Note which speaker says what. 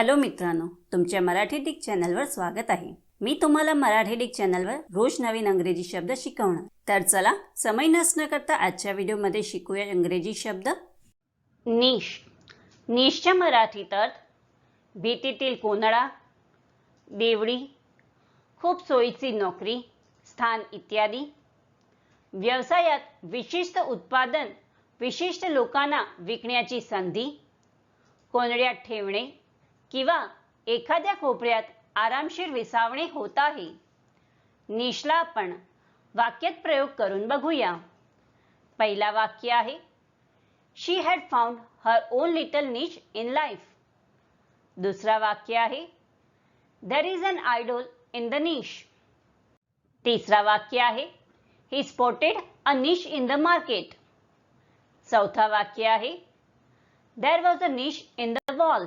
Speaker 1: Hello मित्रांनो तुमच्या Marathi Dick चॅनलवर स्वागत आहे. मी तुम्हाला मराठी डिक चॅनलवर रोज नवीन अंग्रेजी शब्द शिकवणार. तर चला समय नसणं करता आजच्या व्हिडिओमध्ये शिकूया इंग्रजी शब्द. निश. निशच्या मराठीत अर्थ भीतीतील कोंदळा देवडी खूप सोयीची नोकरी स्थान इत्यादी. व्यवसायात विशिष्ट उत्पादन विशिष्ट लोकांना विकण्याची संधी कोंडड्यात ठेवणे किंवा एखाद्या कोपऱ्यात आरामशीर विसावणे होत आहे. निशला आपण वाक्यात प्रयोग करून बघूया. पहिला वाक्य आहे she had found her own little niche in life दुसरा वाक्य आहे there is an idol in the niche तिसरा वाक्य आहे he spotted a niche in the market चौथा वाक्य आहे there was a niche in the wall